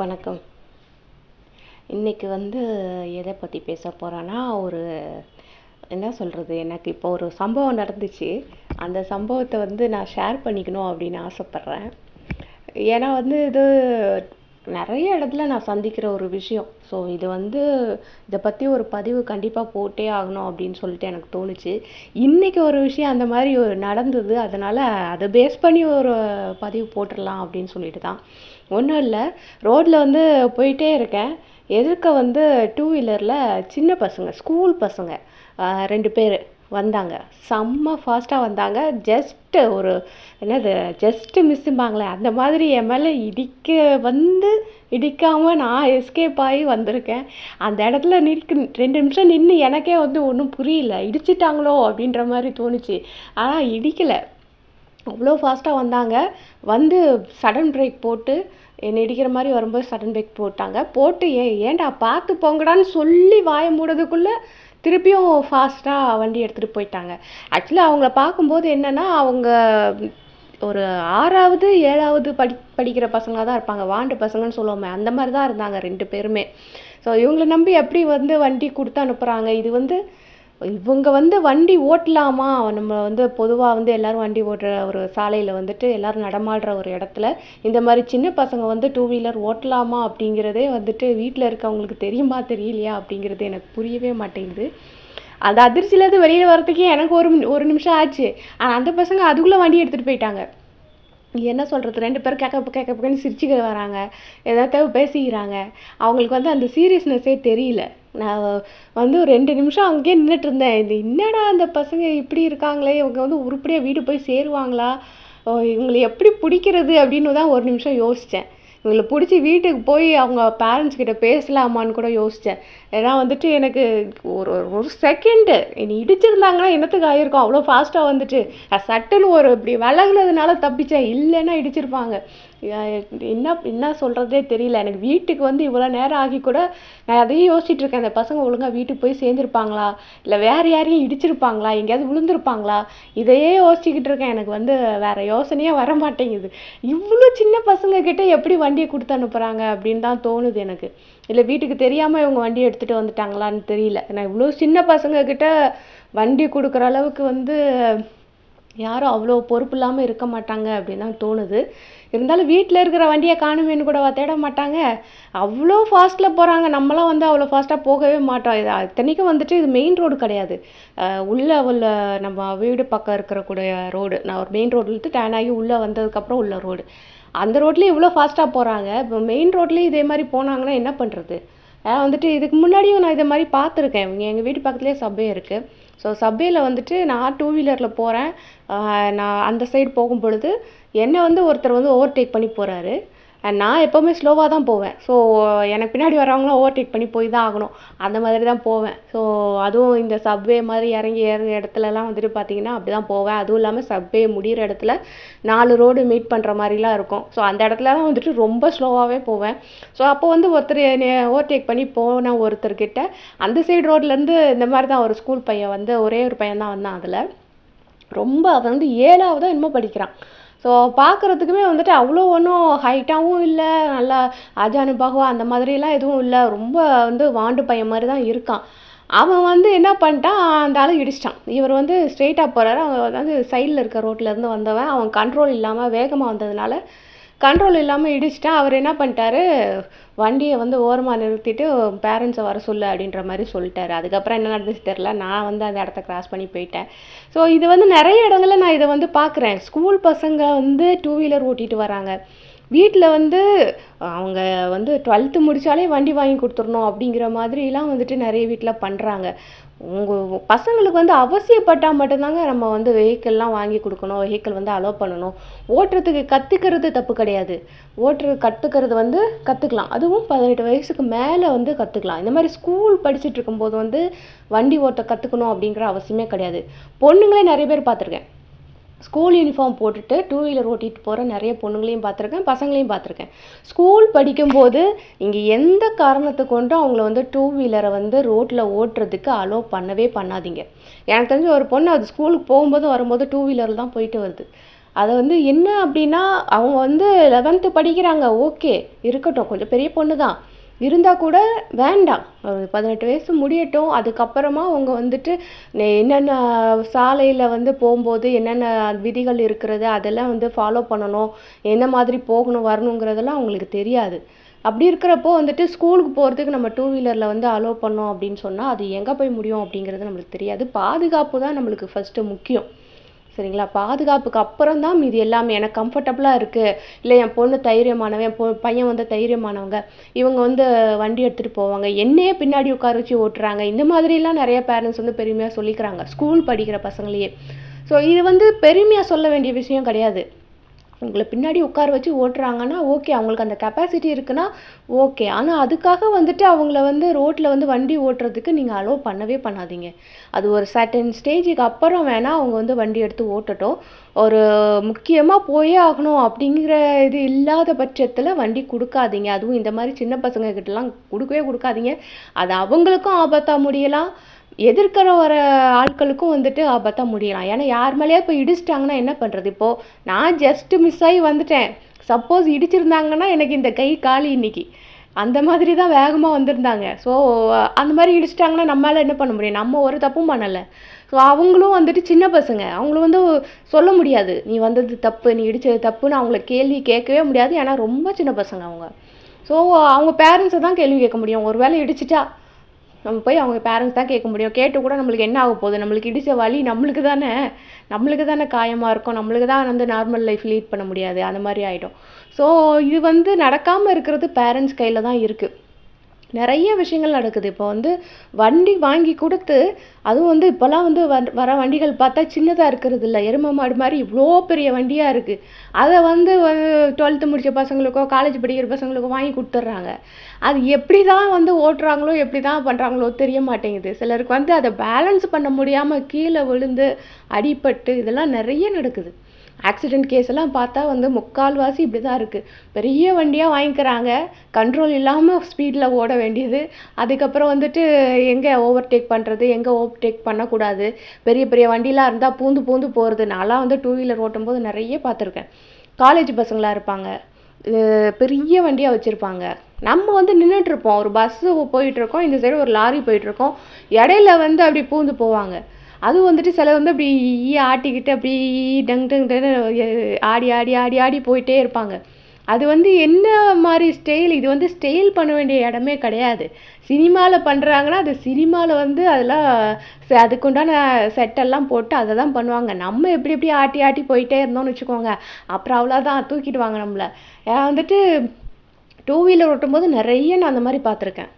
வணக்கம். இன்றைக்கி வந்து எதை பற்றி பேச போகிறேன்னா ஒரு என்ன சொல்கிறது எனக்கு இப்போ ஒரு சம்பவம் நடந்துச்சு. அந்த சம்பவத்தை வந்து நான் ஷேர் பண்ணிக்கணும் அப்படின்னு ஆசைப்பட்றேன். ஏன்னா வந்து இது நிறைய இடத்துல நான் சந்திக்கிற ஒரு விஷயம். ஸோ இது வந்து இதை பற்றி ஒரு பதிவு கண்டிப்பாக போட்டே ஆகணும் அப்படின்னு சொல்லிட்டு எனக்கு தோணுச்சு. இன்றைக்கி ஒரு விஷயம் அந்த மாதிரி ஒரு நடந்தது. அதனால் அதை பேஸ் பண்ணி ஒரு பதிவு போட்டுடலாம் அப்படின்னு சொல்லிட்டு தான். ஒன்றும் இல்லை. ரோட்டில் வந்து போயிட்டே இருக்கேன். எதிர்க்க வந்து டூ வீலரில் சின்ன பசங்க ஸ்கூல் பசங்க ரெண்டு பேர் வந்தாங்க. செம்ம ஃபாஸ்ட்டாக வந்தாங்க. ஜஸ்ட்டு ஒரு என்னது ஜஸ்ட்டு மிஸ்ஸும்பாங்களே அந்த மாதிரி என் மேலே இடிக்க வந்து இடிக்காமல் நான் எஸ்கேப் ஆகி வந்திருக்கேன். அந்த இடத்துல நிற்கு ரெண்டு நிமிஷம் நின்று எனக்கே வந்து ஒன்றும் புரியல. இடிச்சிட்டாங்களோ அப்படின்ற மாதிரி தோணுச்சு. ஆனால் இடிக்கலை. அவ்வளோ ஃபாஸ்ட்டாக வந்தாங்க. வந்து சடன் பிரேக் போட்டு என்னை இடிக்கிற மாதிரி வரும்போது சடன் பிரேக் போட்டாங்க. போட்டு ஏ ஏன்டா பார்த்து போங்கடான்னு சொல்லி வாய மூடதுக்குள்ளே திருப்பியும் ஃபாஸ்ட்டாக வண்டி எடுத்துகிட்டு போயிட்டாங்க. ஆக்சுவலாக அவங்கள பார்க்கும்போது என்னென்னா அவங்க ஒரு ஆறாவது ஏழாவது படி படிக்கிற பசங்களாக தான் இருப்பாங்க. வாண்டு பசங்கன்னு சொல்லுவோமே அந்த மாதிரி தான் இருந்தாங்க ரெண்டு பேருமே. ஸோ இவங்களை நம்பி எப்படி வந்து வண்டி கொடுத்து அனுப்புகிறாங்க இது வந்து இவங்க வந்து வண்டி ஓட்டலாமா? நம்ம வந்து பொதுவாக வந்து எல்லாரும் வண்டி ஓட்டுற ஒரு சாலையில் வந்துட்டு எல்லாரும் நடமாடுற ஒரு இடத்துல இந்த மாதிரி சின்ன பசங்க வந்து டூ வீலர் ஓட்டலாமா அப்படிங்கிறதே வந்துட்டு வீட்டில் இருக்கவங்களுக்கு தெரியுமா தெரியலையா அப்படிங்கிறது எனக்கு புரியவே மாட்டேங்குது. அந்த அதிர்ச்சியிலேருந்து வெளியில் வரத்துக்கே எனக்கு ஒரு ஒரு நிமிஷம் ஆச்சு. ஆனால் அந்த பசங்க அதுக்குள்ளே வண்டி எடுத்துகிட்டு போயிட்டாங்க. என்ன சொல்கிறது ரெண்டு பேரும் கேட்க கேட்க கேட்கன்னு சிரிச்சுக்க வராங்க. ஏதாவது பேசிக்கிறாங்க. அவங்களுக்கு வந்து அந்த சீரியஸ்னஸே தெரியல. நான் வந்து ஒரு ரெண்டு நிமிஷம் அங்கேயே நின்றுட்டு இருந்தேன். இது என்னடா அந்த பசங்க இப்படி இருக்காங்களே? இவங்க வந்து உருப்படியாக வீடு போய் சேருவாங்களா? ஓ, இவங்களை எப்படி பிடிக்கிறது அப்படின்னு தான் ஒரு நிமிஷம் யோசித்தேன் இவங்களை பிடிச்சி வீட்டுக்கு போய் அவங்க பேரண்ட்ஸ் கிட்ட பேசலாமான்னு கூட யோசித்தேன் ஏன்னா வந்துட்டு எனக்கு ஒரு ஒரு- ஒரு செகண்டு இனி இடிச்சிருந்தாங்கன்னா என்னத்துக்கு ஆயிருக்கும்? அவ்வளோ ஃபாஸ்ட்டாக வந்துட்டு. சட்டுன்னு ஒரு இப்படி விலகுனதுனால தப்பிச்சேன். இல்லைன்னா இடிச்சிருப்பாங்க. என்ன என்ன சொல்கிறதே தெரியல. எனக்கு வீட்டுக்கு வந்து இவ்வளோ நேரம் ஆகி கூட நான் அதையும் யோசிச்சுட்டு இருக்கேன். அந்த பசங்க ஒழுங்காக வீட்டுக்கு போய் சேர்ந்துருப்பாங்களா? இல்லை வேறு யாரையும் இடிச்சிருப்பாங்களா? எங்கேயாவது விழுந்திருப்பாங்களா? இதையே யோசிச்சுக்கிட்டு இருக்கேன். எனக்கு வந்து வேற யோசனையே வர மாட்டேங்குது இவ்வளோ சின்ன பசங்கக்கிட்ட எப்படி வண்டியை கொடுத்து அனுப்புகிறாங்க அப்படின்னு தான் தோணுது எனக்கு. இல்லை வீட்டுக்கு தெரியாமல் இவங்க வண்டியை எடுத்துகிட்டு வந்துட்டாங்களான்னு தெரியல. நான் இவ்வளோ சின்ன பசங்கக்கிட்ட வண்டி கொடுக்குற அளவுக்கு வந்து யாரும் அவ்வளோ பொறுப்பு இல்லாமல் இருக்க மாட்டாங்க அப்படின்னு தான் தோணுது. இருந்தாலும் வீட்டில் இருக்கிற வண்டியை காணுமேன்னு கூடவா தேட மாட்டாங்க. அவ்வளோ ஃபாஸ்ட்டில் போகிறாங்க நம்மலாம் வந்து அவ்வளோ ஃபாஸ்ட்டாக போகவே மாட்டோம். இது இத்தனைக்கும் வந்துட்டு இது மெயின் ரோடு கிடையாது. உள்ளே உள்ள நம்ம வீடு பக்கம் இருக்கக்கூடிய ரோடு நான் ஒரு மெயின் ரோட்லேருந்து டேன் ஆகி உள்ளே வந்ததுக்கப்புறம் உள்ள ரோடு அந்த ரோட்லேயும் இவ்வளோ ஃபாஸ்ட்டாக போகிறாங்க இப்போ மெயின் ரோட்லேயும் இதே மாதிரி போனாங்கன்னா என்ன பண்ணுறது வந்துட்டு இதுக்கு முன்னாடியும் நான் இதை மாதிரி பார்த்துருக்கேன். இங்கே எங்கள் வீட்டு பக்கத்துலேயே சப்வே இருக்குது ஸோ சபையில் வந்துட்டு நான் டூ வீலரில் போகிறேன் நான் அந்த சைடு போகும் பொழுது என்னை வந்து ஒருத்தர் வந்து ஓவர்டேக் பண்ணி போகிறாரு நான் எப்போவுமே ஸ்லோவாக தான் போவேன். ஸோ எனக்கு பின்னாடி வரவங்களாம் ஓவர்டேக் பண்ணி போய் தான் ஆகணும். அந்த மாதிரி தான் போவேன். ஸோ அதுவும் இந்த சப்வே மாதிரி இறங்கி ஏறுற இடத்துலலாம் வந்துட்டு பார்த்தீங்கன்னா அப்படி தான் போவேன். அதுவும் இல்லாமல் சப்வே முடிகிற இடத்துல நாலு ரோடு மீட் பண்ணுற மாதிரிலாம் இருக்கும். ஸோ அந்த இடத்துலலாம் வந்துட்டு ரொம்ப ஸ்லோவாகவே போவேன். ஸோ அப்போ வந்து ஒருத்தர் ஓவர்டேக் பண்ணி போன ஒருத்தர்கிட்ட அந்த சைடு ரோட்லேருந்து இந்த மாதிரி தான் ஒரு ஸ்கூல் பையன் வந்து ஒரே ஒரு பையன் தான் வந்தான் அதில். ரொம்ப அவன் வந்து ஏழாவதோ என்னமோ படிக்கிறான். ஸோ பார்க்குறதுக்குமே வந்துட்டு அவ்வளோ ஒன்றும் ஹைட்டாகவும் இல்லை நல்லா அஜானுபாகுவா அந்த மாதிரிலாம் எதுவும் இல்லை. ரொம்ப வந்து வாண்டு பையன் மாதிரி தான் இருக்கான். அவன் வந்து என்ன பண்ணிட்டான்? அந்த ஆளை இடிச்சிட்டான். இவர் வந்து ஸ்ட்ரெயிட்டாக போகிறாரு அவன் வந்து சைடில் இருக்க ரோட்டில் இருந்து வந்தவன். அவன் கண்ட்ரோல் இல்லாமல் வேகமாக வந்ததுனால கண்ட்ரோல் இல்லாமல் இடிச்சிட்டேன் அவர் என்ன பண்ணிட்டாரு? வண்டியை வந்து ஓரமாக நிறுத்திட்டு பேரண்ட்ஸை வர சொல்லு அப்படின்ற மாதிரி சொல்லிட்டாரு. அதுக்கப்புறம் என்ன நடந்துச்சு தெரில நான் வந்து அந்த இடத்த கிராஸ் பண்ணி போயிட்டேன். ஸோ இது வந்து நிறைய இடங்களில் நான் இதை வந்து பார்க்குறேன். ஸ்கூல் பசங்க வந்து டூ வீலர் ஓட்டிட்டு வராங்க. வீட்டில் வந்து அவங்க வந்து டுவெல்த்து முடித்தாலே வண்டி வாங்கி கொடுத்துடணும் அப்படிங்கிற மாதிரிலாம் வந்துட்டு நிறைய வீட்டில் பண்ணுறாங்க உங்கள் பசங்களுக்கு வந்து அவசியப்பட்டால் மட்டும்தாங்க நம்ம வந்து வெஹிக்கிள்லாம் வாங்கி கொடுக்கணும். வெஹிக்கிள் வந்து அலோவ் பண்ணணும். ஓட்டுறதுக்கு கற்றுக்கிறது தப்பு கிடையாது. ஓட்டுறது கற்றுக்கிறது வந்து கற்றுக்கலாம் அதுவும் பதினெட்டு வயசுக்கு மேலே வந்து கற்றுக்கலாம் இந்த மாதிரி ஸ்கூல் படிச்சுட்டு இருக்கும்போது வந்து வண்டி ஓட்ட கற்றுக்கணும் அப்படிங்கிற அவசியமே கிடையாது. பொண்ணுங்களே நிறைய பேர் பார்த்துருக்கேன். ஸ்கூல் யூனிஃபார்ம் போட்டுட்டு டூ வீலர் ஓட்டிட்டு போகிற நிறைய பொண்ணுங்களையும் பார்த்துருக்கேன் பசங்களையும் பார்த்துருக்கேன். ஸ்கூல் படிக்கும்போது இங்கே எந்த காரணத்தை கொண்டும் அவங்கள வந்து டூ வீலரை வந்து ரோட்டில் ஓட்டுறதுக்கு அலோவ் பண்ணவே பண்ணாதீங்க. எனக்கு தெரிஞ்ச ஒரு பொண்ணு அது ஸ்கூலுக்கு போகும்போது வரும்போது டூ வீலரில் தான் போயிட்டு வருது. அதை வந்து என்ன அப்படின்னா அவங்க வந்து லெவன்த்து படிக்கிறாங்க ஓகே இருக்கட்டும் கொஞ்சம் பெரிய பொண்ணு தான் இருந்தால் கூட வேண்டாம். ஒரு பதினெட்டு வயசு முடியட்டும். அதுக்கப்புறமா அவங்க வந்துட்டு என்னென்ன சாலையில் வந்து போகும்போது என்னென்ன விதிகள் இருக்கிறது அதெல்லாம் வந்து ஃபாலோ பண்ணணும். என்ன மாதிரி போகணும் வரணுங்கிறதெல்லாம் அவங்களுக்கு தெரியாது. அப்படி இருக்கிறப்போ வந்துட்டு ஸ்கூலுக்கு போகிறதுக்கு நம்ம டூ வீலரில் வந்து அலோவ் பண்ணோம் அப்படின்னு சொன்னால் அது எங்கே போய் முடியும் அப்படிங்கிறது நம்மளுக்கு தெரியாது. பாதுகாப்பு தான் நம்மளுக்கு ஃபஸ்ட்டு முக்கியம். சரிங்களா? பாதுகாப்புக்கு அப்புறம் தான் மீதி எல்லாமே. எனக்கு கம்ஃபர்டபுளாக இருக்குது இல்லை என் பொண்ணு தைரியமானவன் என் பொ பையன் வந்து தைரியமானவங்க. இவங்க வந்து வண்டி எடுத்துகிட்டு போவாங்க. என்னையே பின்னாடி உட்கார வச்சு ஓட்டுறாங்க. இந்த மாதிரிலாம் நிறைய பேரண்ட்ஸ் வந்து பெருமையாக சொல்லிக்கிறாங்க. ஸ்கூல் படிக்கிற பசங்களையே. ஸோ இது வந்து பெருமையாக சொல்ல வேண்டிய விஷயம் கிடையாது. உங்களை பின்னாடி உட்கார வச்சு ஓட்டுறாங்கன்னா ஓகே அவங்களுக்கு அந்த கெப்பாசிட்டி இருக்குன்னா ஓகே ஆனால் அதுக்காக வந்துட்டு அவங்கள வந்து ரோட்டில் வந்து வண்டி ஓட்டுறதுக்கு நீங்கள் அலோவ் பண்ணவே பண்ணாதீங்க. அது ஒரு சர்டன் ஸ்டேஜுக்கு அப்புறம் வேணால் அவங்க வந்து வண்டி எடுத்து ஓட்டட்டும். ஒரு முக்கியமாக போயே ஆகணும் அப்படிங்கிற இது இல்லாத பட்சத்தில் வண்டி கொடுக்காதீங்க. அதுவும் இந்த மாதிரி சின்ன பசங்க கிட்டலாம் கொடுக்கவே கொடுக்காதீங்க. அது அவங்களுக்கும் ஆபத்தாக முடியலாம். எதிர்க்கிற வர ஆட்களுக்கும் வந்துட்டு ஆபத்தாக முடியலாம். ஏன்னா யார் மேலேயே இப்போ இடிச்சிட்டாங்கன்னா என்ன பண்ணுறது இப்போது நான் ஜஸ்ட்டு மிஸ் ஆகி வந்துட்டேன். சப்போஸ் இடிச்சிருந்தாங்கன்னா எனக்கு இந்த கை காலி இன்னைக்கு. அந்த மாதிரி தான் வேகமாக வந்திருந்தாங்க. ஸோ அந்த மாதிரி இடிச்சிட்டாங்கன்னா நம்மளால் என்ன பண்ண முடியும்? நம்ம ஒரு தப்பும் பண்ணலை. ஸோ அவங்களும் வந்துட்டு சின்ன பசங்க. அவங்களும் வந்து சொல்ல முடியாது. நீ வந்தது தப்பு நீ இடித்தது தப்புன்னு அவங்கள கேள்வி கேட்கவே முடியாது. ஏன்னா ரொம்ப சின்ன பசங்க அவங்க. ஸோ அவங்க பேரண்ட்ஸை தான் கேள்வி கேட்க முடியும். ஒரு வேளை இடிச்சிட்டா நம்ம போய் அவங்க பேரண்ட்ஸ் தான் கேட்க முடியும். கேட்டு கூட நம்மளுக்கு என்ன ஆக போகுது? நம்மளுக்கு இடிச்ச வலி நம்மளுக்கு தானே? நம்மளுக்கு தானே காயமாக இருக்கும். நம்மளுக்கு தான் வந்து நார்மல் லைஃப் லீட் பண்ண முடியாது. அந்த மாதிரி ஆகிடும் ஸோ இது வந்து நடக்காமல் இருக்கிறது பேரண்ட்ஸ் கையில் தான் இருக்குது நிறைய விஷயங்கள் நடக்குது. இப்போ வந்து வண்டி வாங்கி கொடுத்து அதுவும் வந்து இப்போல்லாம் வந்து வர வண்டிகள் பார்த்தா சின்னதாக இருக்கிறது இல்லை எருமை மாடு மாதிரி இவ்வளோ பெரிய வண்டியாக இருக்குது அதை வந்து டுவெல்த்து முடித்த பசங்களுக்கோ காலேஜ் படிக்கிற பசங்களுக்கோ வாங்கி கொடுத்துட்றாங்க. அது எப்படி தான் வந்து ஓட்டுறாங்களோ எப்படி தான் பண்ணுறாங்களோ தெரிய மாட்டேங்குது. சிலருக்கு வந்து அதை பேலன்ஸ் பண்ண முடியாமல் கீழே விழுந்து அடிபட்டு இதெல்லாம் நிறைய நடக்குது. ஆக்சிடெண்ட் கேஸ் எல்லாம் பார்த்தா வந்து முக்கால்வாசி இப்படி தான் இருக்குது பெரிய வண்டியாக வாங்கிக்கிறாங்க. கண்ட்ரோல் இல்லாமல் ஸ்பீடில் ஓட வேண்டியது. அதுக்கப்புறம் வந்துட்டு எங்கே ஓவர்டேக் பண்ணுறது எங்கே ஓவர்டேக் பண்ணக்கூடாது? பெரிய பெரிய வண்டிலாம் இருந்தால் பூந்து பூந்து போகிறது நான்லாம் வந்து டூ வீலர் ஓட்டும்போது நிறைய பார்த்துருக்கேன். காலேஜ் பசங்களாக இருப்பாங்க. பெரிய வண்டியாக வச்சுருப்பாங்க. நம்ம வந்து நின்றுட்டுருப்போம் ஒரு பஸ்ஸு போயிட்டுருக்கோம் இந்த சைடு ஒரு லாரி போயிட்டுருக்கோம் இடையில வந்து அப்படி பூந்து போவாங்க. அது வந்துட்டு சில வந்து அப்படி ஆட்டிக்கிட்டு அப்படி டங் டங் டங்னு ஆடி ஆடி ஆடி ஆடி போயிட்டே இருப்பாங்க. அது வந்து என்ன மாதிரி ஸ்டைல்? இது வந்து ஸ்டைல் பண்ண வேண்டிய இடமே கிடையாது. சினிமாவில் பண்ணுறாங்கன்னா அது சினிமாவில் வந்து அதெல்லாம் அதுக்குண்டான செட்டெல்லாம் போட்டு அதை தான் பண்ணுவாங்க. நம்ம எப்படி எப்படி ஆட்டி ஆட்டி போயிட்டே இருந்தோம்னு வச்சுக்கோங்க. அப்புறம் அவ்வளோதான் தூக்கிடுவாங்க நம்மளை. வந்துட்டு டூ வீலர் ஓட்டும்போது நிறைய நான் அந்த மாதிரி பார்த்துருக்கேன்.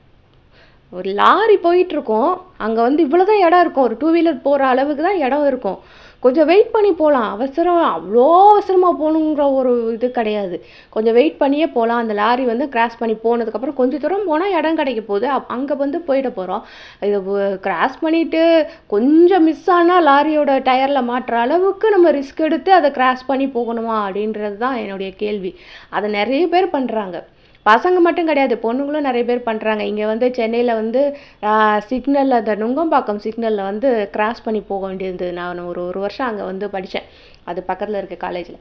ஒரு லாரி போயிட்டுருக்கோம். அங்கே வந்து இவ்வளோ தான் இடம் இருக்கும். ஒரு டூ வீலர் போகிற அளவுக்கு தான் இடம் இருக்கும். கொஞ்சம் வெயிட் பண்ணி போகலாம் அவசரம். அவ்வளோ அவசரமாக போகணுங்கிற ஒரு இது கிடையாது. கொஞ்சம் வெயிட் பண்ணியே போகலாம் அந்த லாரி வந்து கிராஸ் பண்ணி போனதுக்கப்புறம் கொஞ்சம் தூரம் போனால் இடம் கிடைக்க போகுது. அங்கே வந்து போயிட போகிறோம் இது கிராஸ் பண்ணிவிட்டு கொஞ்சம் மிஸ் ஆனால் லாரியோட டயரில் மாட்டுற அளவுக்கு நம்ம ரிஸ்க் எடுத்து அதை கிராஸ் பண்ணி போகணுமா அப்படின்றது தான் என்னுடைய கேள்வி. அதை நிறைய பேர் பண்ணுறாங்க பசங்க மட்டும் கிடையாது பொண்ணுங்களும் நிறைய பேர் பண்ணுறாங்க இங்கே வந்து சென்னையில் வந்து சிக்னலில் அந்த நுங்கம்பாக்கம் சிக்னலில் வந்து கிராஸ் பண்ணி போக வேண்டியது நான் ஒரு ஒரு வருஷம் அங்கே வந்து படித்தேன் அது பக்கத்தில் இருக்க காலேஜில்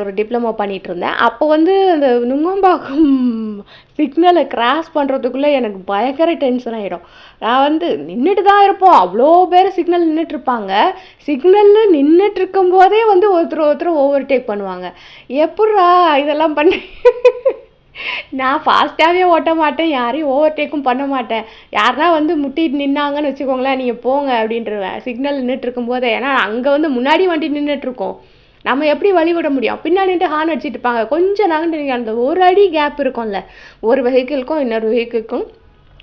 ஒரு டிப்ளமோ பண்ணிகிட்டு இருந்தேன். அப்போ வந்து அந்த நுங்கம்பாக்கம் சிக்னலை கிராஸ் பண்ணுறதுக்குள்ளே எனக்கு பயங்கர டென்ஷன் ஆகிடும் நான் வந்து நின்றுட்டு தான் இருப்போம். அவ்வளோ பேர் சிக்னல் நின்றுட்டு இருப்பாங்க சிக்னலில் நின்றுட்டு இருக்கும்போதே வந்து ஒருத்தர் ஒருத்தர் ஓவர்டேக் பண்ணுவாங்க. எப்பட்றா இதெல்லாம் பண்ணி நான் ஃபாஸ்ட்டாகவே ஓட்ட மாட்டேன் யாரையும் ஓவர்டேக்கும் பண்ண மாட்டேன். யாருனா வந்து முட்டிட்டு நின்னாங்கன்னு வச்சுக்கோங்களேன் நீங்கள் போங்க அப்படின்ட்டுருவேன் சிக்னல் நின்றுட்டுருக்கும் இருக்கும்போதே ஏன்னா அங்கே வந்து முன்னாடி வண்டி நின்றுட்டுருக்கோம் நம்ம எப்படி வழி விட முடியும்? பின்னாடி ஹார்ன் அடிச்சிட்டு இருப்பாங்க. கொஞ்சம் நாங்கள் அந்த ஒரு அடி கேப் இருக்கும்ல. ஒரு வெஹிக்கிள்க்கும் இன்னொரு வெஹிக்கிள்க்கும்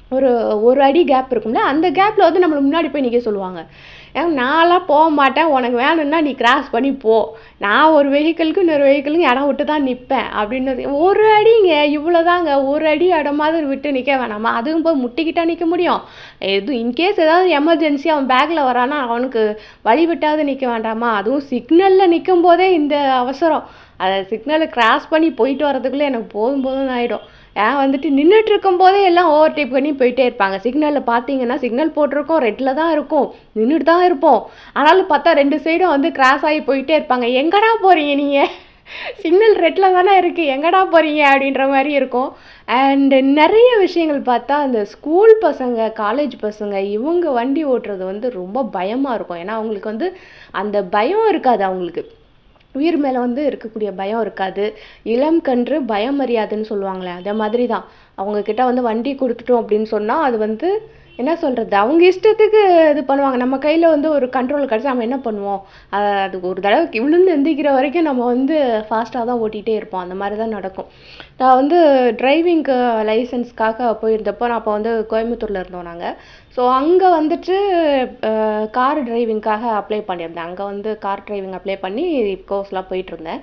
ஒரு ஒரு அடி கேப் இருக்கும்ல. அந்த கேப்பில் வந்து நம்மளை முன்னாடி போய் நிற்க சொல்லுவாங்க. ஏன் நான்லாம் போக மாட்டேன். உனக்கு வேணும்னா நீ கிராஸ் பண்ணி போ. நான் ஒரு வெஹிக்கிளுக்கு இன்னொரு வெஹிக்கிளுக்கு இடம் விட்டு தான் நிற்பேன் அப்படின்னு ஒரு அடிங்க இவ்வளோதாங்க ஒரு அடி இடமாவது விட்டு நிற்க வேணாமா? அதுவும் போய் முட்டிக்கிட்டா நிற்க முடியும். எதுவும் இன்கேஸ் ஏதாவது எமர்ஜென்சி அவன் பேக்கில் வரானா அவனுக்கு வழி நிற்க வேண்டாமா? அதுவும் சிக்னலில் நிற்கும் போதே இந்த அவசரம். அதை சிக்னலை கிராஸ் பண்ணி போயிட்டு வரதுக்குள்ளே எனக்கு போதும் போதும்னு ஆகிடும் ஏன் வந்துட்டு நின்றுட்டு இருக்கும்போதே எல்லாம் ஓவர்டேக் பண்ணி போயிட்டே இருப்பாங்க. சிக்னலில் பார்த்தீங்கன்னா சிக்னல் போட்டிருக்கோம். ரெட்டில் தான் இருக்கும். நின்றுட்டு தான் இருப்போம். ஆனாலும் பார்த்தா ரெண்டு சைடும் வந்து கிராஸ் ஆகி போயிட்டே இருப்பாங்க. எங்கடா போகிறீங்க நீங்கள் சிக்னல் ரெட்டில் தானே இருக்குது எங்கடா போகிறீங்க அப்படின்ற மாதிரி இருக்கும். அண்டு நிறைய விஷயங்கள் பார்த்தா அந்த ஸ்கூல் பசங்க காலேஜ் பசங்க இவங்க வண்டி ஓட்டுறது வந்து ரொம்ப பயமாக இருக்கும். ஏன்னா அவங்களுக்கு வந்து அந்த பயம் இருக்காது அவங்களுக்கு. உயிர் மேலே வந்து இருக்கக்கூடிய பயம் இருக்காது. இளம் கன்று பயம் அறியாதுன்னு சொல்லுவாங்களே அதே மாதிரி தான் அவங்கக்கிட்ட வந்து வண்டி கொடுத்துட்டோம் அப்படின்னு சொன்னால் அது வந்து என்ன சொல்கிறது அவங்க இஷ்டத்துக்கு இது பண்ணுவாங்க. நம்ம கையில் வந்து ஒரு கண்ட்ரோல் கிடச்சா நம்ம என்ன பண்ணுவோம்? அது ஒரு தடவை விழுந்து எந்திரிக்கிற வரைக்கும் நம்ம வந்து ஃபாஸ்ட்டாக தான் ஓட்டிகிட்டே இருப்போம். அந்த மாதிரி தான் நடக்கும். நான் வந்து டிரைவிங்க்கு லைசன்ஸ்க்காக போயிருந்தப்போ நான் அப்போ வந்து கோயம்புத்தூரில் இருந்தோம் நாங்கள் ஸோ அங்கே வந்துட்டு கார் டிரைவிங்க்காக அப்ளை பண்ணியிருந்தேன். அங்கே வந்து கார் டிரைவிங் அப்ளை பண்ணி கோர்ஸ்லாம் போயிட்டுருந்தேன்.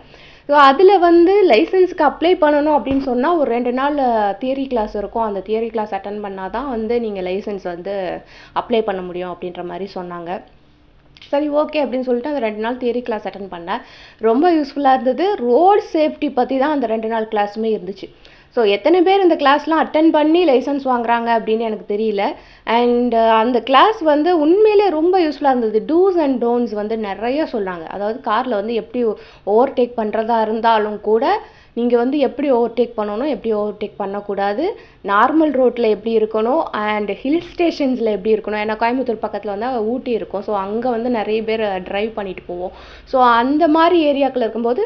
ஸோ அதில் வந்து லைசன்ஸ்க்கு அப்ளை பண்ணணும் அப்படின்னு சொன்னால் ஒரு ரெண்டு நாள் தியரி கிளாஸ் இருக்கும். அந்த தியரி கிளாஸ் அட்டன் பண்ணால் தான் வந்து நீங்கள் லைசன்ஸ் வந்து அப்ளை பண்ண முடியும் அப்படின்ற மாதிரி சொன்னாங்க. சரி ஓகே அப்படின்னு சொல்லிட்டு அந்த ரெண்டு நாள் தியரி கிளாஸ் அட்டன் பண்ணேன். ரொம்ப யூஸ்ஃபுல்லாக இருந்தது. ரோடு சேஃப்டி பற்றி தான் அந்த ரெண்டு நாள் கிளாஸுமே இருந்துச்சு. ஸோ எத்தனை பேர் இந்த கிளாஸ்லாம் அட்டன் பண்ணி லைசன்ஸ் வாங்குறாங்க அப்படின்னு எனக்கு தெரியல. அண்ட் uh, அந்த கிளாஸ் வந்து உண்மையிலே ரொம்ப யூஸ்ஃபுல்லாக இருந்தது. டூஸ் அண்ட் டோன்ஸ் வந்து நிறைய சொன்னாங்க. அதாவது காரில் வந்து எப்படி ஓவர்டேக் பண்ணுறதா இருந்தாலும் கூட நீங்கள் வந்து எப்படி ஓவர்டேக் பண்ணணும் எப்படி ஓவர்டேக் பண்ணக்கூடாது நார்மல் ரோட்டில் எப்படி இருக்கணும் அண்ட் ஹில் ஸ்டேஷன்ஸில் எப்படி இருக்கணும். ஏன்னா கோயம்புத்தூர் பக்கத்தில் வந்து ஊட்டி இருக்கும். ஸோ அங்கே வந்து நிறைய பேர் ட்ரைவ் பண்ணிட்டு போவோம். ஸோ அந்த மாதிரி ஏரியாக்கள் இருக்கும்போது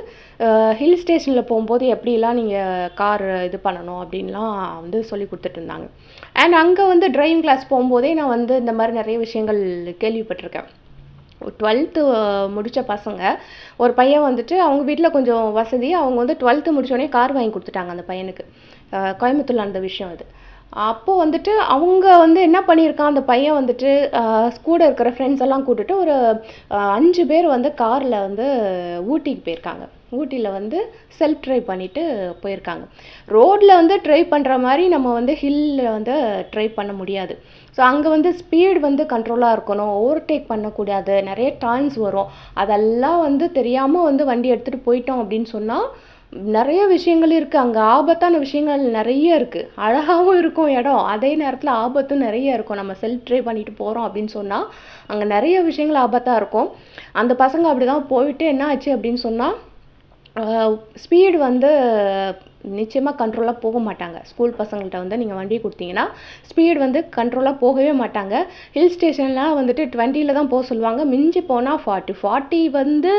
ஹில் ஸ்டேஷனில் போகும்போது எப்படிலாம் நீங்கள் கார் இது பண்ணணும் அப்படின்லாம் வந்து சொல்லி கொடுத்துட்டு இருந்தாங்க. அண்ட் அங்கே வந்து டிரைவிங் கிளாஸ் போகும்போதே நான் வந்து இந்த மாதிரி நிறைய விஷயங்கள் கேள்விப்பட்டிருக்கேன். டுவெல்த்து முடித்த பசங்க. ஒரு பையன் வந்துட்டு அவங்க வீட்டில் கொஞ்சம் வசதி. அவங்க வந்து டுவெல்த்து முடித்தோடனே கார் வாங்கி கொடுத்துட்டாங்க அந்த பையனுக்கு. கோயம்புத்தூரில் அந்த விஷயம் அது. அப்போது வந்துட்டு அவங்க வந்து என்ன பண்ணியிருக்கான்? அந்த பையன் வந்துட்டு ஸ்கூட கூட இருக்கிற ஃப்ரெண்ட்ஸ் எல்லாம் கூட்டுட்டு ஒரு அஞ்சு பேர் வந்து காரில் வந்து ஊட்டிக்கு போயிருக்காங்க. ஊட்டியில் வந்து செல்ஃப் ட்ரைவ் பண்ணிட்டு போயிருக்காங்க. ரோட்டில் வந்து ட்ரைவ் பண்ணுற மாதிரி நம்ம வந்து ஹில்லில் வந்து ட்ரைவ் பண்ண முடியாது. ஸோ அங்கே வந்து ஸ்பீடு வந்து கண்ட்ரோலாக இருக்கணும். ஓவர்டேக் பண்ணக்கூடாது. நிறைய டர்ன்ஸ் வரும். அதெல்லாம் வந்து தெரியாமல் வந்து வண்டி எடுத்துகிட்டு போயிட்டோம் அப்படின்னு சொன்னால் நிறைய விஷயங்கள் இருக்குது அங்கே ஆபத்தான விஷயங்கள் நிறைய இருக்குது அழகாகவும் இருக்கும் இடம். அதே நேரத்தில் ஆபத்தும் நிறைய இருக்கும். நம்ம செல்ஃப் ட்ரைவ் பண்ணிட்டு போகிறோம் அப்படின்னு சொன்னால் அங்கே நிறைய விஷயங்கள் ஆபத்தாக இருக்கும். அந்த பசங்க அப்படி தான் போயிட்டு என்ன ஆச்சு அப்படின்னு சொன்னால் ஸ்பீடு வந்து நிச்சயமாக கண்ட்ரோலாக போக மாட்டாங்க. ஸ்கூல் பசங்கள்கிட்ட வந்து நீங்கள் வண்டி கொடுத்தீங்கன்னா ஸ்பீடு வந்து கண்ட்ரோலாக போகவே மாட்டாங்க. ஹில் ஸ்டேஷன்லாம் வந்துட்டு டுவெண்ட்டியில் தான் போக சொல்லுவாங்க. மிஞ்சி போனால் ஃபார்ட்டி ஃபார்ட்டி வந்து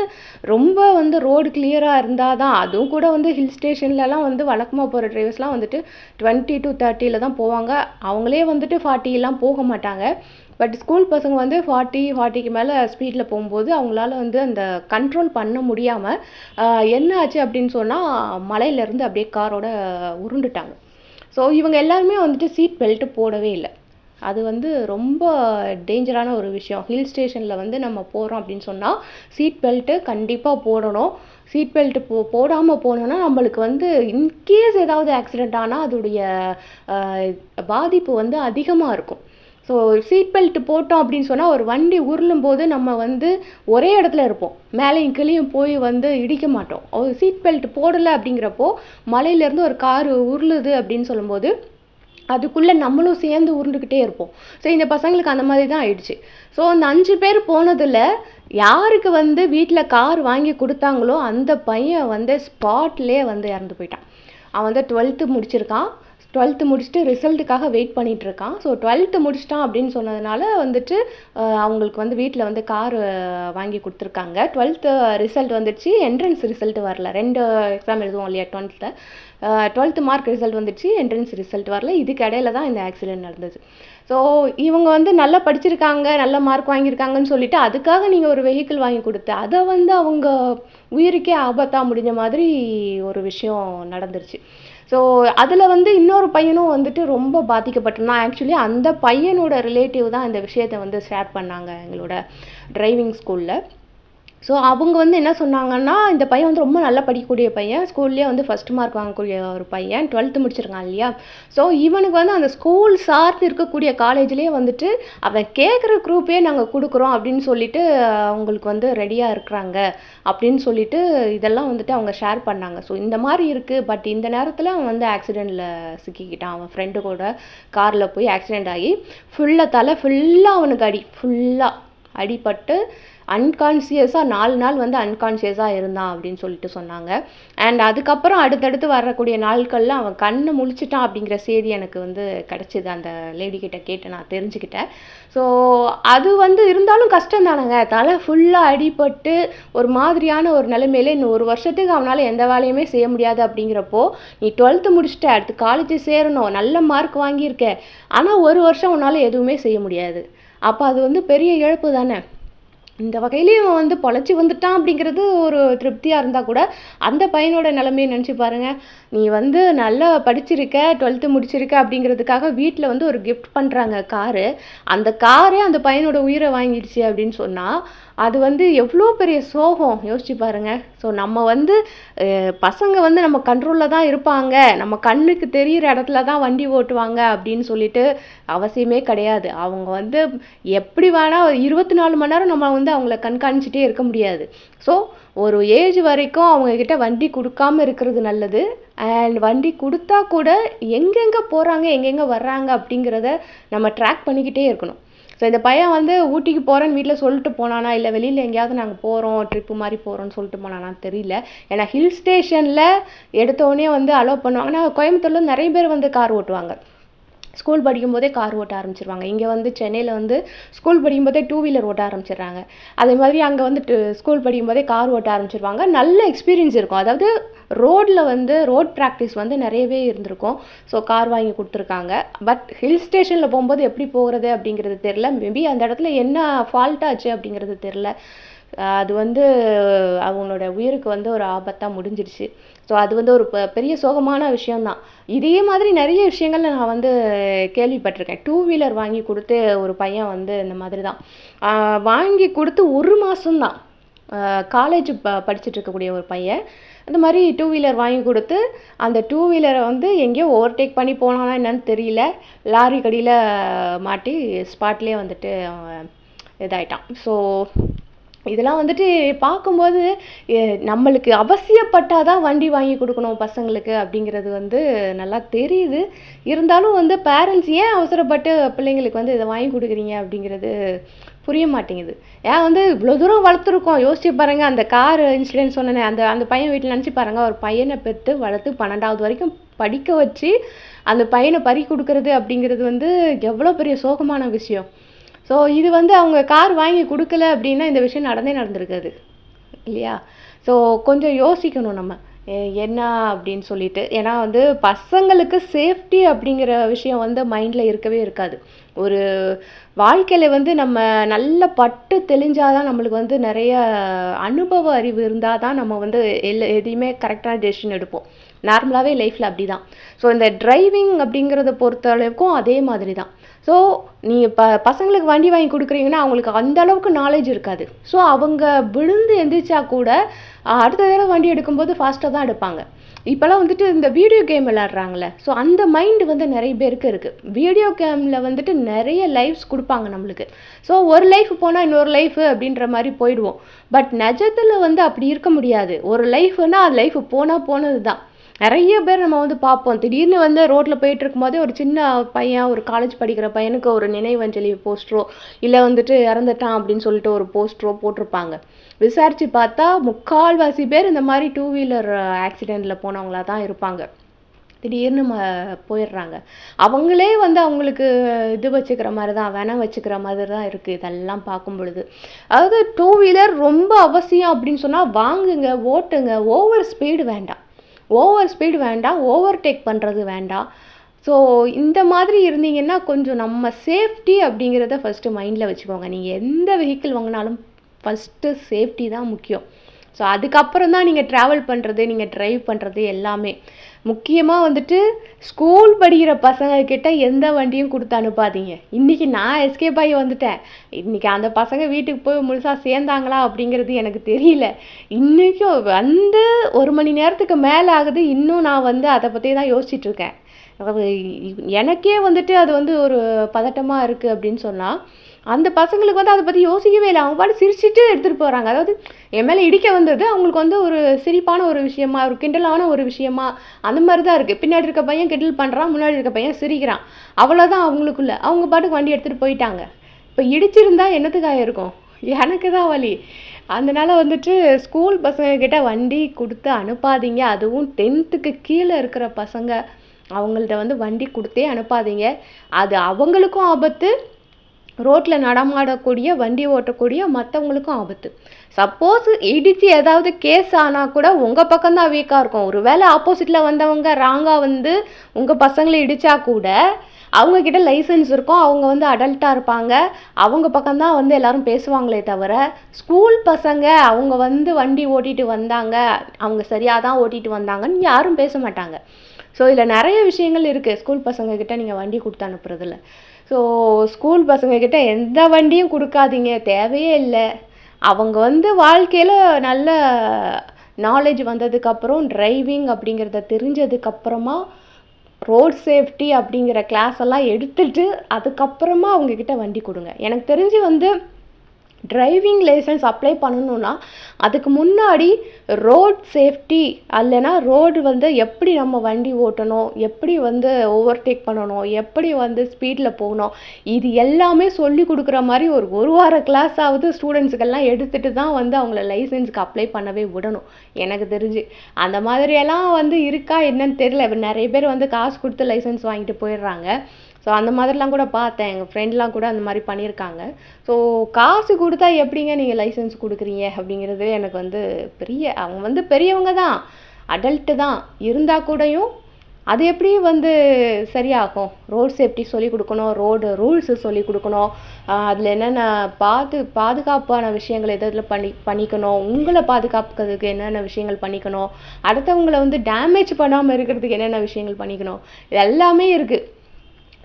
ரொம்ப வந்து ரோடு கிளியராக இருந்தால் தான் அதுவும் கூட வந்து ஹில் ஸ்டேஷன்லலாம் வந்து வழக்கமாக போகிற டிரைவர்ஸ்லாம் வந்துட்டு டுவெண்ட்டி டு தேர்ட்டியில் தான் போவாங்க. அவங்களே வந்துட்டு ஃபார்ட்டிலாம் போக மாட்டாங்க. பட் ஸ்கூல் பசங்க வந்து ஃபார்ட்டி ஃபார்ட்டிக்கு மேலே ஸ்பீடில் போகும்போது அவங்களால வந்து அந்த கண்ட்ரோல் பண்ண முடியாமல் என்ன ஆச்சு அப்படின்னு சொன்னால் மலையிலேருந்து அப்படியே காரோட உருண்டுட்டாங்க. ஸோ இவங்க எல்லாருமே வந்துட்டு சீட் பெல்ட்டு போடவே இல்லை. அது வந்து ரொம்ப டேஞ்சரான ஒரு விஷயம். ஹில் ஸ்டேஷனில் வந்து நம்ம போகிறோம் அப்படின்னு சொன்னால் சீட் பெல்ட்டு கண்டிப்பாக போடணும். சீட் பெல்ட்டு போ போடாமல் போனோன்னா நம்மளுக்கு வந்து இன்கேஸ் ஏதாவது ஆக்சிடெண்ட் ஆனால் அதோடைய பாதிப்பு வந்து அதிகமாக இருக்கும். ஸோ சீட் பெல்ட் போட்டோம் அப்படின்னு சொன்னால் ஒரு வண்டி உருளும் போது நம்ம வந்து ஒரே இடத்துல இருப்போம். மேலேயும் கிளியும் போய் வந்து இடிக்க மாட்டோம். ஒரு சீட் பெல்ட் போடலை அப்படிங்கிறப்போ மலையிலேருந்து ஒரு கார் உருளுது அப்படின்னு சொல்லும்போது அதுக்குள்ளே நம்மளும் சேர்ந்து உருண்டுக்கிட்டே இருப்போம். ஸோ இந்த பசங்களுக்கு அந்த மாதிரி தான் ஆயிடுச்சு. ஸோ அந்த அஞ்சு பேர் போனதில் யாருக்கு வந்து வீட்டில் கார் வாங்கி கொடுத்தாங்களோ அந்த பையன் வந்து ஸ்பாட்லேயே வந்து இறந்து போயிட்டான். அவன் வந்து டுவெல்த்து முடிச்சிருக்கான். டுவெல்த்து முடிச்சுட்டு ரிசல்ட்டுக்காக வெயிட் பண்ணிகிட்ருக்கான். இருக்கான் ஸோ டுவெல்த்து முடிச்சிட்டான் அப்படின்னு சொன்னதுனால வந்துட்டு அவங்களுக்கு வந்து வீட்டில் வந்து கார் வாங்கி கொடுத்துருக்காங்க. டுவெல்த்து ரிசல்ட் வந்துச்சு. என்ட்ரன்ஸ் ரிசல்ட் வரல. ரெண்டு எக்ஸாம் எழுதுவோம் இல்லையா டுவெல்த்தில் டுவெல்த்து மார்க் ரிசல்ட் வந்துடுச்சு என்ட்ரன்ஸ் ரிசல்ட் வரல. இதுக்கு இடையில தான் இந்த ஆக்சிடென்ட் நடந்தது. ஸோ இவங்க வந்து நல்லா படிச்சிருக்காங்க நல்ல மார்க் வாங்கியிருக்காங்கன்னு சொல்லிட்டு அதுக்காக நீங்கள் ஒரு வெஹிக்கிள் வாங்கி கொடுத்து அதை வந்து அவங்க உயிருக்கே ஆபத்தாக முடிஞ்ச மாதிரி ஒரு விஷயம் நடந்துருச்சு. ஸோ அதில் வந்து இன்னொரு பையனும் வந்துட்டு ரொம்ப பாதிக்கப்பட்டிருந்தான். ஆக்சுவலி அந்த பையனோட ரிலேட்டிவ் தான் இந்த விஷயத்தை வந்து ஷேர் பண்ணாங்க எங்களோட டிரைவிங் ஸ்கூலில் ஸோ அவங்க வந்து என்ன சொன்னாங்கன்னா இந்த பையன் வந்து ரொம்ப நல்லா படிக்கக்கூடிய பையன். ஸ்கூல்லேயே வந்து ஃபர்ஸ்ட் மார்க் வாங்கக்கூடிய ஒரு பையன். டுவெல்த்து முடிச்சிருக்கான் இல்லையா? ஸோ இவனுக்கு வந்து அந்த ஸ்கூல் சார்ந்து இருக்கக்கூடிய காலேஜ்லேயே வந்துட்டு அவன் கேட்குற குரூப்பே நாங்கள் கொடுக்குறோம் அப்படின்னு சொல்லிட்டு அவங்களுக்கு வந்து ரெடியாக இருக்கிறாங்க அப்படின்னு சொல்லிட்டு இதெல்லாம் வந்துட்டு அவங்க ஷேர் பண்ணாங்க. ஸோ இந்த மாதிரி இருக்குது பட் இந்த நேரத்தில் அவன் வந்து ஆக்சிடெண்ட்டில் சிக்கிக்கிட்டான். அவன் ஃப்ரெண்டு கூட காரில் போய் ஆக்சிடெண்ட் ஆகி ஃபுல்லாக தலை ஃபுல்லாக அவனுக்கு அடி ஃபுல்லாக அடிபட்டு அன்கான்சியஸாக நாலு நாள் வந்து அன்கான்சியஸாக இருந்தான் அப்படின்னு சொல்லிட்டு சொன்னாங்க. அண்ட் அதுக்கப்புறம் அடுத்தடுத்து வரக்கூடிய நாட்களில் அவன் கண்ணை முழிச்சிட்டான் அப்படிங்கிற செய்தி எனக்கு வந்து கிடச்சிது. அந்த லேடி கிட்ட கேட்டு நான் தெரிஞ்சுக்கிட்டேன். ஸோ அது வந்து இருந்தாலும் கஷ்டம் தானேங்க. தலை ஃபுல்லாக அடிபட்டு ஒரு மாதிரியான ஒரு நிலைமையில இன்னும் ஒரு வருஷத்துக்கு அவனால் எந்த வேலையுமே செய்ய முடியாது அப்படிங்கிறப்போ நீ டுவெல்த்து முடிச்சுட்ட அடுத்து காலேஜ் சேரணும் நல்ல மார்க் வாங்கியிருக்க. ஆனால் ஒரு வருஷம் உன்னால் எதுவுமே செய்ய முடியாது. அப்போ அது வந்து பெரிய இழப்பு தானே. இந்த வகையிலையும் வந்து பொழைச்சி வந்துட்டான் அப்படிங்கிறது ஒரு திருப்தியாக இருந்தால் கூட அந்த பையனோட நிலமையை நினச்சி பாருங்க. நீ வந்து நல்லா படிச்சிருக்க டுவெல்த்து முடிச்சிருக்க அப்படிங்கிறதுக்காக வீட்டில் வந்து ஒரு கிஃப்ட் பண்ணுறாங்க காரு. அந்த காரே அந்த பையனோட உயிரை வாங்கிடுச்சு அப்படின்னு சொன்னால் அது வந்து எவ்வளோ பெரிய சோகம் யோசிச்சு பாருங்க. ஸோ நம்ம வந்து பசங்க வந்து நம்ம கண்ட்ரோலில் தான் இருப்பாங்க. நம்ம கண்ணுக்கு தெரிகிற இடத்துல தான் வண்டி ஓட்டுவாங்க அப்படின்னு சொல்லிட்டு அவசியமே கிடையாது. அவங்க வந்து எப்படி வேணால் இருபத்தி நாலு மணி நேரம் நம்ம வந்து அவங்கள கண்காணிச்சிட்டே இருக்க முடியாது. ஸோ ஒரு ஏஜ் வரைக்கும் அவங்கக்கிட்ட வண்டி கொடுக்காம இருக்கிறது நல்லது. அண்ட் வண்டி கொடுத்தா கூட எங்கெங்கே போகிறாங்க எங்கெங்கே வர்றாங்க அப்படிங்கிறத நம்ம ட்ராக் பண்ணிக்கிட்டே இருக்கணும். ஸோ இந்த பையன் வந்து ஊட்டிக்கு போகிறேன்னு வீட்டில் சொல்லிட்டு போனானா? இல்லை வெளியில் எங்கேயாவது நாங்கள் போகிறோம் ட்ரிப்பு மாதிரி போகிறோம்னு சொல்லிட்டு போனானா? தெரியல. ஏன்னா ஹில் ஸ்டேஷனில் எடுத்தோடனே வந்து அலோவ் பண்ணுவாங்க. ஆனால் கோயம்புத்தூர்ல நிறைய பேர் வந்து கார் ஓட்டுவாங்க. ஸ்கூல் படிக்கும்போதே கார் ஓட்ட ஆரம்பிச்சிருவாங்க. இங்கே வந்து சென்னையில் வந்து ஸ்கூல் படிக்கும்போதே டூ வீலர் ஓட்ட ஆரம்பிச்சிடுறாங்க. அதே மாதிரி அங்கே வந்து ஸ்கூல் படிக்கும்போதே கார் ஓட்ட ஆரம்பிச்சிருவாங்க. நல்ல எக்ஸ்பீரியன்ஸ் இருக்கும். அதாவது ரோட்டில் வந்து ரோட் ப்ராக்டிஸ் வந்து நிறையவே இருந்திருக்கும். ஸோ கார் வாங்கி கொடுத்துருக்காங்க. பட் ஹில் ஸ்டேஷனில் போகும்போது எப்படி போகிறது அப்படிங்கிறது தெரில மேபி அந்த இடத்துல என்ன ஃபால்ட் ஆச்சு அப்படிங்கிறது தெரில அது வந்து அவங்களோட உயிருக்கு வந்து ஒரு ஆபத்தாக முடிஞ்சிடுச்சு. ஸோ அது வந்து ஒரு பெ- பெரிய சோகமான விஷயம்தான். இதே மாதிரி நிறைய விஷயங்கள்ல நான் வந்து கேள்விப்பட்டிருக்கேன். டூ வீலர் வாங்கி கொடுத்து ஒரு பையன் வந்து இந்த மாதிரி தான் வாங்கி கொடுத்து ஒரு மாதம்தான் காலேஜ் ப படிச்சுட்டு இருக்கக்கூடிய ஒரு பையன். இந்த மாதிரி டூ வீலர் வாங்கி கொடுத்து அந்த டூ வீலரை வந்து எங்கேயோ ஓவர்டேக் பண்ணி போனானா என்னன்னு தெரியல. லாரி கடியில் மாட்டி ஸ்பாட்லேயே வந்துட்டு அவன் இதாயிட்டான். ஸோ இதெல்லாம் வந்துட்டு பார்க்கும்போது நம்மளுக்கு அவசியப்பட்டால் தான் வண்டி வாங்கி கொடுக்கணும் பசங்களுக்கு அப்படிங்கிறது வந்து நல்லா தெரியுது. இருந்தாலும் வந்து பேரண்ட்ஸ் ஏன் அவசரப்பட்டு பிள்ளைங்களுக்கு வந்து இதை வாங்கி கொடுக்குறீங்க அப்படிங்கிறது புரிய மாட்டேங்குது. ஏன் வந்து இவ்வளோ தூரம் வளர்த்துருக்கோம். யோசிச்சு பாருங்கள் அந்த கார் இன்சிடென்ட் சொன்னேனே அந்த அந்த பையன் வீட்டில் நினச்சி பாருங்கள் ஒரு பையனை பெற்று வளர்த்து பன்னெண்டாவது வரைக்கும் படிக்க வச்சு அந்த பையனை பறி கொடுக்கறது அப்படிங்கிறது வந்து எவ்வளோ பெரிய சோகமான விஷயம். ஸோ இது வந்து அவங்க கார் வாங்கி கொடுக்கல அப்படின்னா இந்த விஷயம் நடந்தே நடந்திருக்காது. இல்லையா? ஸோ கொஞ்சம் யோசிக்கணும் நம்ம. என்ன அப்படின்னு சொல்லிட்டு. ஏன்னா வந்து பசங்களுக்கு சேஃப்டி அப்படிங்கிற விஷயம் வந்து மைண்டில் இருக்கவே இருக்காது. ஒரு வாழ்க்கையில் வந்து நம்ம நல்ல பட்டு தெளிஞ்சாதான் நம்மளுக்கு வந்து நிறைய அனுபவ அறிவு இருந்தால் தான் நம்ம வந்து எல் எதையுமே கரெக்டான டெசிஷன் எடுப்போம். நார்மலாகவே லைஃப்பில் அப்படி தான் ஸோ இந்த டிரைவிங் அப்படிங்கிறத பொறுத்த அளவுக்கும் அதே மாதிரி தான் ஸோ நீங்கள் ப பசங்களுக்கு வண்டி வாங்கி கொடுக்குறீங்கன்னா அவங்களுக்கு அந்த அளவுக்கு நாலேஜ் இருக்காது. ஸோ அவங்க விழுந்து எந்திரிச்சா கூட அடுத்த தடவை வண்டி எடுக்கும்போது ஃபாஸ்ட்டாக தான் எடுப்பாங்க. இப்போல்லாம் வந்துட்டு இந்த வீடியோ கேம் விளாட்றாங்களே ஸோ அந்த மைண்டு வந்து நிறைய பேருக்கு இருக்குது வீடியோ கேமில் வந்துட்டு நிறைய லைஃப்ஸ் கொடுப்பாங்க நம்மளுக்கு. ஸோ ஒரு லைஃப் போனால் இன்னொரு லைஃப் அப்படின்ற மாதிரி போயிடுவோம். பட் நிஜத்தில் வந்து அப்படி இருக்க முடியாது. ஒரு லைஃப்னா அது லைஃப் போனால் போனது தான் நிறைய பேர் நம்ம வந்து பார்ப்போம். திடீர்னு வந்து ரோட்டில் போயிட்டு இருக்கும்போதே ஒரு சின்ன பையன் ஒரு காலேஜ் படிக்கிற பையனுக்கு ஒரு நினைவஞ்சலி போஸ்டரோ இல்லை வந்துட்டு இறந்துட்டான் அப்படின்னு சொல்லிட்டு ஒரு போஸ்டரோ போட்டிருப்பாங்க. விசாரித்து பார்த்தா முக்கால்வாசி பேர் இந்த மாதிரி டூ வீலர் ஆக்சிடெண்ட்டில் போனவங்களாக தான் இருப்பாங்க. திடீர்னு ம போயிடுறாங்க. அவங்களே வந்து அவங்களுக்கு இது வச்சுக்கிற மாதிரி தான் வேணாம் வச்சுக்கிற மாதிரி தான் இருக்குது இதெல்லாம் பார்க்கும் பொழுது. அதாவது டூ வீலர் ரொம்ப அவசியம் அப்படின்னு சொன்னால் வாங்குங்க ஓட்டுங்க ஓவர் ஸ்பீடு வேண்டாம். ஓவர் ஸ்பீடு வேண்டாம் ஓவர் டேக் பண்ணுறது வேண்டாம் ஸோ இந்த மாதிரி இருந்தீங்கன்னா கொஞ்சம் நம்ம சேஃப்டி அப்படிங்கிறத ஃபஸ்ட்டு மைண்டில் வச்சுக்கோங்க. நீங்கள் எந்த வெஹிக்கிள் வாங்கினாலும் ஃபஸ்ட்டு சேஃப்டி தான் முக்கியம். ஸோ அதுக்கப்புறம் தான் நீங்கள் ட்ராவல் பண்ணுறது நீங்கள் ட்ரைவ் பண்ணுறது எல்லாமே. முக்கியமாக வந்துட்டு ஸ்கூல் படிக்கிற பசங்கக்கிட்ட எந்த வண்டியும் கொடுத்து அனுப்பாதீங்க. இன்றைக்கி நான் எஸ்கேப் ஆகி வந்துட்டேன். இன்றைக்கி அந்த பசங்க வீட்டுக்கு போய் முழுசாக சேர்ந்தாங்களா அப்படிங்கிறது எனக்கு தெரியல. இன்றைக்கும் வந்து ஒரு மணி நேரத்துக்கு மேலே ஆகுது. இன்னும் நான் வந்து அதை பற்றி தான் யோசிச்சிட்டுருக்கேன் எனக்கே வந்துட்டு அது வந்து ஒரு பதட்டமாக இருக்குது அப்படின்னு சொன்னால் அந்த பசங்களுக்கு வந்து அதை பற்றி யோசிக்கவே இல்லை. அவங்க பாட்டு சிரிச்சிட்டு எடுத்துகிட்டு போகிறாங்க அதாவது என் மேலே இடிக்க வந்தது அவங்களுக்கு வந்து ஒரு சிரிப்பான ஒரு விஷயமா ஒரு கிண்டலான ஒரு விஷயமா அந்த மாதிரி தான் இருக்குது பின்னாடி இருக்க பையன் கிண்டல் பண்ணுறான் முன்னாடி இருக்க பையன் சிரிக்கிறான். அவ்வளோதான் அவங்களுக்குள்ள. அவங்க பாட்டுக்கு வண்டி எடுத்துகிட்டு போயிட்டாங்க. இப்போ இடிச்சிருந்தா என்னத்துக்காக இருக்கும் எனக்கு தான் வலி. அதனால் வந்துட்டு ஸ்கூல் பசங்கக்கிட்ட வண்டி கொடுத்து அனுப்பாதீங்க. அதுவும் டென்த்துக்கு கீழே இருக்கிற பசங்க அவங்கள்ட்ட வந்து வண்டி கொடுத்தே அனுப்பாதீங்க. அது அவங்களுக்கும் ஆபத்து. ரோட்டில் நடமாடக்கூடிய வண்டி ஓட்டக்கூடிய மற்றவங்களுக்கும் ஆபத்து. சப்போஸ் இடித்து ஏதாவது கேஸ் ஆனால் கூட உங்கள் பக்கம்தான் வீக்காக இருக்கும். ஒரு வேளை ஆப்போசிட்டில் வந்தவங்க ராங்காக வந்து உங்கள் பசங்களை இடித்தா கூட அவங்கக்கிட்ட லைசன்ஸ் இருக்கும். அவங்க வந்து அடல்ட்டாக இருப்பாங்க. அவங்க பக்கம்தான் வந்து எல்லாரும் பேசுவாங்களே தவிர ஸ்கூல் பசங்க அவங்க வந்து வண்டி ஓட்டிட்டு வந்தாங்க. அவங்க சரியாக தான் ஓட்டிட்டு வந்தாங்கன்னு யாரும் பேச மாட்டாங்க. ஸோ இதில் நிறைய விஷயங்கள் இருக்குது ஸ்கூல் பசங்கக்கிட்ட நீங்கள் வண்டி கொடுத்து அனுப்புறதுல. ஸோ ஸ்கூல் பசங்கக்கிட்ட எந்த வண்டியும் கொடுக்காதீங்க. தேவையே இல்லை. அவங்க வந்து வாழ்க்கையில் நல்ல நாலேஜ் வந்ததுக்கப்புறம் டிரைவிங் அப்படிங்கிறத தெரிஞ்சதுக்கப்புறமா ரோட் சேஃப்டி அப்படிங்கிற கிளாஸ் எல்லாம் எடுத்துட்டு அதுக்கப்புறமா அவங்கக்கிட்ட வண்டி கொடுங்க. எனக்கு தெரிஞ்சு வந்து டிரைவிங் லைசன்ஸ் அப்ளை பண்ணணும்னா அதுக்கு முன்னாடி ரோட் சேஃப்டி அல்லனா ரோடு வந்து எப்படி நம்ம வண்டி ஓட்டணும் எப்படி வந்து ஓவர்டேக் பண்ணணும் எப்படி வந்து ஸ்பீடில் போகணும் இது எல்லாமே சொல்லி கொடுக்குற மாதிரி ஒரு ஒரு வார கிளாஸாவது ஸ்டூடெண்ட்ஸுக்கெல்லாம் எடுத்துகிட்டு தான் வந்து அவங்கள லைசன்ஸுக்கு அப்ளை பண்ணவே விடணும். எனக்கு தெரிஞ்சு. அந்த மாதிரியெல்லாம் வந்து இருக்கா என்னன்னு தெரியல. நிறைய பேர் வந்து காசு கொடுத்து லைசன்ஸ் வாங்கிட்டு போயிடுறாங்க. ஸோ அந்த மாதிரிலாம் கூட பார்த்தேன். எங்கள் ஃப்ரெண்ட்லாம் கூட அந்த மாதிரி பண்ணியிருக்காங்க. ஸோ காசு கொடுத்தா எப்படிங்க நீங்கள் லைசன்ஸ் கொடுக்குறீங்க? அப்படிங்கிறது எனக்கு வந்து பெரிய அவங்க வந்து பெரியவங்க தான். அடல்ட்டு தான். இருந்தால் கூடயும் அது எப்படி வந்து சரியாகும்? ரோட் சேஃப்டி சொல்லிக் கொடுக்கணும். ரோடு ரூல்ஸு சொல்லி கொடுக்கணும். அதில் என்னென்ன பாது பாதுகாப்பான விஷயங்கள் எது எதில் பண்ணி பண்ணிக்கணும்? உங்களை பாதுகாப்புக்கிறதுக்கு என்னென்ன விஷயங்கள் பண்ணிக்கணும்? அடுத்தவங்களை வந்து டேமேஜ் பண்ணாமல் இருக்கிறதுக்கு என்னென்ன விஷயங்கள் பண்ணிக்கணும்? இது எல்லாமே இருக்குது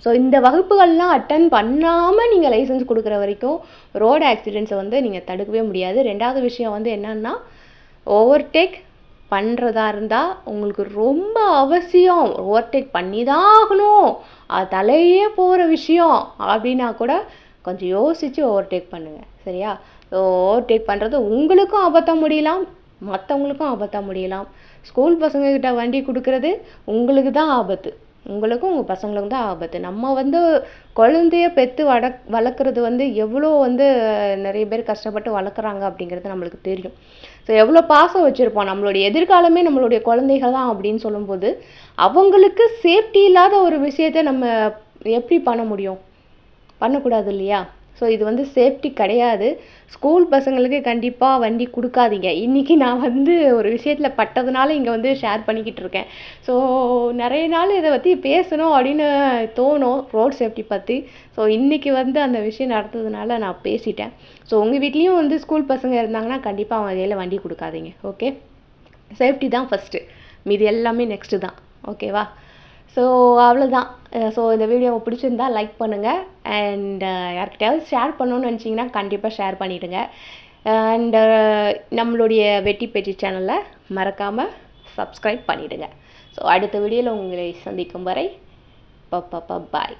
ஸோ இந்த வகுப்புகள்லாம் அட்டன் பண்ணாமல் நீங்கள் லைசன்ஸ் கொடுக்குற வரைக்கும் ரோடு ஆக்சிடெண்ட்ஸை வந்து நீங்கள் தடுக்கவே முடியாது. ரெண்டாவது விஷயம் வந்து என்னன்னா ஓவர்டேக் பண்ணுறதா இருந்தால் உங்களுக்கு ரொம்ப அவசியம். ஓவர்டேக் பண்ணி தான் ஆகணும். அது தலையே போகிற விஷயம். அப்படின்னா கூட கொஞ்சம் யோசித்து ஓவர்டேக் பண்ணுங்கள் சரியா? ஓவர்டேக் பண்ணுறது உங்களுக்கும் ஆபத்தாக முடியலாம். மற்றவங்களுக்கும் ஆபத்தாக முடியலாம். ஸ்கூல் பசங்கக்கிட்ட வண்டி கொடுக்கறது உங்களுக்கு தான் ஆபத்து. உங்களுக்கும் உங்கள் பசங்களுக்கும் தான் ஆபத்து. நம்ம வந்து குழந்தைய பெற்று வளக் வளர்க்குறது வந்து எவ்வளோ வந்து நிறைய பேர் கஷ்டப்பட்டு வளர்க்குறாங்க அப்படிங்கிறது நம்மளுக்கு தெரியும். ஸோ எவ்வளோ பாசம் வச்சுருப்போம். நம்மளுடைய எதிர்காலமே நம்மளுடைய குழந்தைகள் தான் அப்படின்னு சொல்லும்போது அவங்களுக்கு சேஃப்டி இல்லாத ஒரு விஷயத்த நம்ம எப்படி பண்ண முடியும்? பண்ணக்கூடாது இல்லையா? ஸோ இது வந்து சேஃப்டி கிடையாது. ஸ்கூல் பசங்களுக்கு கண்டிப்பாக வண்டி கொடுக்காதீங்க. இன்றைக்கி நான் வந்து ஒரு விஷயத்தில் பட்டதுனால இங்கே வந்து ஷேர் பண்ணிக்கிட்டு இருக்கேன். ஸோ நிறைய நாள் இதை பற்றி பேசணும் அப்படின்னு தோணும் ரோட் சேஃப்டி பற்றி ஸோ இன்றைக்கி வந்து அந்த விஷயம் நடந்ததுனால நான் பேசிட்டேன். ஸோ உங்கள் வீட்லேயும் வந்து ஸ்கூல் பசங்க இருந்தாங்கன்னா கண்டிப்பாக அவங்க கையில் வண்டி கொடுக்காதீங்க. ஓகே சேஃப்டி தான் ஃபஸ்ட்டு மீதி எல்லாமே நெக்ஸ்ட்டு தான். ஓகேவா ஸோ அவ்வளோதான் ஸோ uh, இந்த வீடியோவை பிடிச்சிருந்தா லைக் பண்ணுங்கள் அண்ட் uh, யார்கிட்டயாவது ஷேர் பண்ணணும்னு நினச்சிங்கன்னா கண்டிப்பாக ஷேர் பண்ணிவிடுங்க அண்டு uh, நம்மளுடைய வெட்டி பெட்டி சேனலை மறக்காமல் சப்ஸ்கிரைப் பண்ணிவிடுங்க ஸோ அடுத்த வீடியோவில் உங்களை சந்திக்கும் வரை பப்பா பாய்